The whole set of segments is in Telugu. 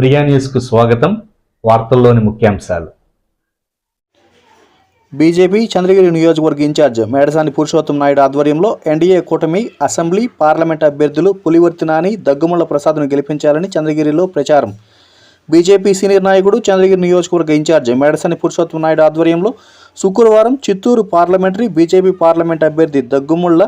ప్రియా న్యూస్కు స్వాగతం వార్తల్లోని ముఖ్యాంశాలు. బీజేపీ చంద్రగిరి నియోజకవర్గ ఇన్ఛార్జ్ మేడసాని పురుషోత్తం నాయుడు ఆధ్వర్యంలో ఎన్డీఏ కూటమి అసెంబ్లీ పార్లమెంట్ అభ్యర్థులు పులివర్తి నాని దగ్గుముళ్ళ ప్రసాద్ను గెలిపించాలని చంద్రగిరిలో ప్రచారం. బీజేపీ సీనియర్ నాయకుడు చంద్రగిరి నియోజకవర్గ ఇన్ఛార్జ్ మేడసాని పురుషోత్తం నాయుడు ఆధ్వర్యంలో శుక్రవారం చిత్తూరు పార్లమెంటరీ బీజేపీ పార్లమెంట్ అభ్యర్థి దగ్గుముళ్ళ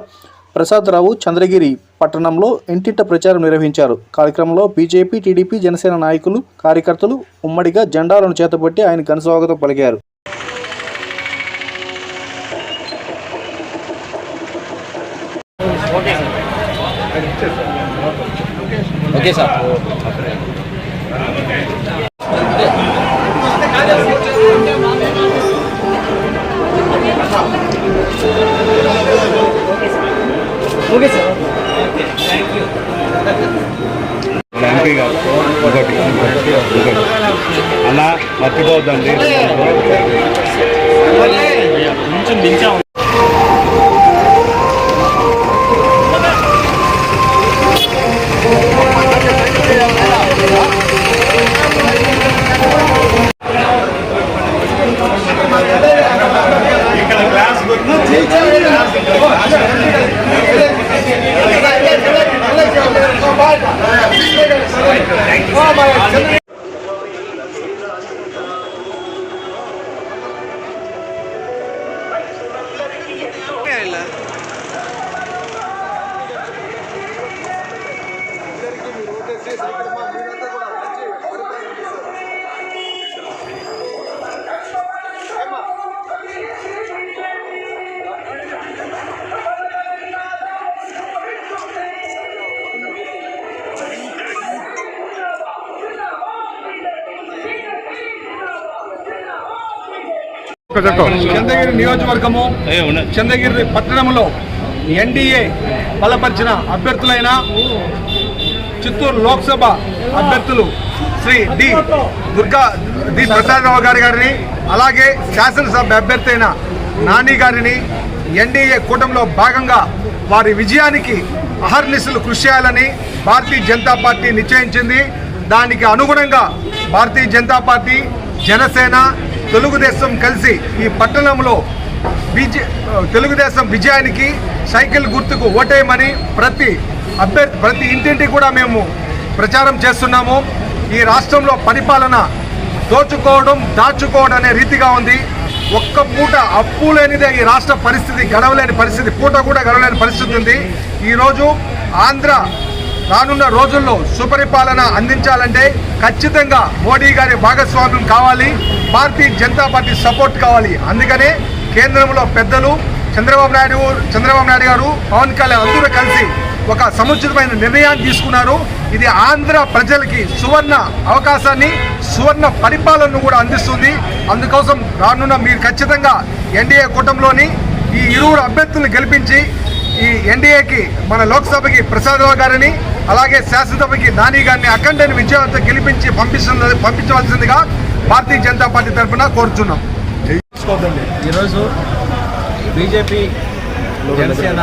ప్రసాదరావు చంద్రగిరి పట్టణంలో ఇంటింట ప్రచారం నిర్వహించారు. కార్యక్రమంలో బీజేపీ టీడీపీ జనసేన నాయకులు కార్యకర్తలు ఉమ్మడిగా జెండాలను చేతపట్టి ఆయన ఘనస్వాగతం పలికారు. Okay sir. Okay sir. MP గారు ఇంకోటి ఇంకోటి అన్న మర్చిపోవద్దండి. కొంచెం దించాము. చంద్రగిరి నియోజకవర్గము చంద్రగిరి పట్టణంలో ఎన్డీఏ బలపరిచిన అభ్యర్థులైన చిత్తూరు లోక్సభ అభ్యర్థులు శ్రీ డి దుర్గా డి ప్రసాదరావు గారి గారిని అలాగే శాసనసభ అభ్యర్థి అయిన నాని గారిని ఎన్డీఏ కూటమిలో భాగంగా వారి విజయానికి అహర్నిశలు కృషి చేయాలని భారతీయ జనతా పార్టీ నిశ్చయించింది. దానికి అనుగుణంగా భారతీయ జనతా పార్టీ జనసేన తెలుగుదేశం కలిసి ఈ పట్టణంలో బీజే తెలుగుదేశం విజయానికి సైకిల్ గుర్తుకు ఓటేయమని ప్రతి అభ్యర్థి ప్రతి ఇంటింటి కూడా మేము ప్రచారం చేస్తున్నాము. ఈ రాష్ట్రంలో పరిపాలన దోచుకోవడం దాచుకోవడం అనే రీతిగా ఉంది. ఒక్క పూట అప్పు లేనిదే ఈ రాష్ట్ర పరిస్థితి గడవలేని పరిస్థితి పూట కూడా గడవలేని పరిస్థితి ఉంది. ఈరోజు ఆంధ్ర రానున్న రోజుల్లో సుపరిపాలన అందించాలంటే ఖచ్చితంగా మోడీ గారి భాగస్వామ్యం కావాలి భారతీయ జనతా పార్టీ సపోర్ట్ కావాలి. అందుకనే కేంద్రంలో పెద్దలు చంద్రబాబు నాయుడు చంద్రబాబు నాయుడు గారు పవన్ కళ్యాణ్ అందరూ కలిసి ఒక సముచితమైన నిర్ణయాన్ని తీసుకున్నారు. ఇది ఆంధ్ర ప్రజలకి సువర్ణ అవకాశాన్ని సువర్ణ పరిపాలనను కూడా అందిస్తుంది. అందుకోసం రానున్న మీరు ఖచ్చితంగా ఎన్డీఏ కూటమిలోని ఈ ఇరువురు అభ్యర్థులను గెలిపించి ఈ ఎన్డీఏకి మన లోక్సభకి ప్రసాదరావు గారిని అలాగే శాసనసభకి నాని గారిని అఖండని విజయవంతం గెలిపించి పంపిస్తున్న పంపించవలసిందిగా భారతీయ జనతా పార్టీ తరఫున కోరుచున్నాం. ఈరోజు బీజేపీ జనసేన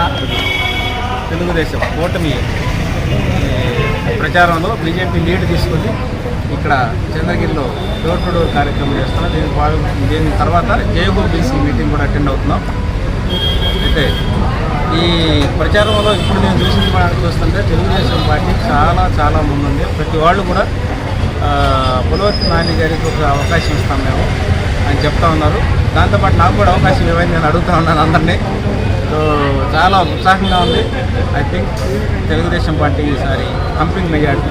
తెలుగుదేశం కూటమి ఈ ప్రచారంలో బీజేపీ లీడ్ తీసుకొని ఇక్కడ చంద్రగిరిలో డోర్ టు డోర్ కార్యక్రమం చేస్తున్నాం దీని భాగం దీని తర్వాత జయగో బీసీ మీటింగ్ కూడా అటెండ్ అవుతున్నాం. అయితే ఈ ప్రచారంలో ఇప్పుడు నేను చూసిన చూస్తుంటే తెలుగుదేశం పార్టీ చాలా చాలా ముందుంది. ప్రతి వాళ్ళు కూడా పులవర్తి నాని గారికి ఒక అవకాశం ఇస్తాం మేము అని చెప్తా ఉన్నారు. దాంతోపాటు నాకు కూడా అవకాశం ఇవ్వండి నేను అడుగుతా ఉన్నాను అందరినీ. సో చాలా ఉత్సాహంగా ఉంది. ఐ థింక్ తెలుగుదేశం పార్టీ ఈసారి కంపింగ్ మెజార్టీ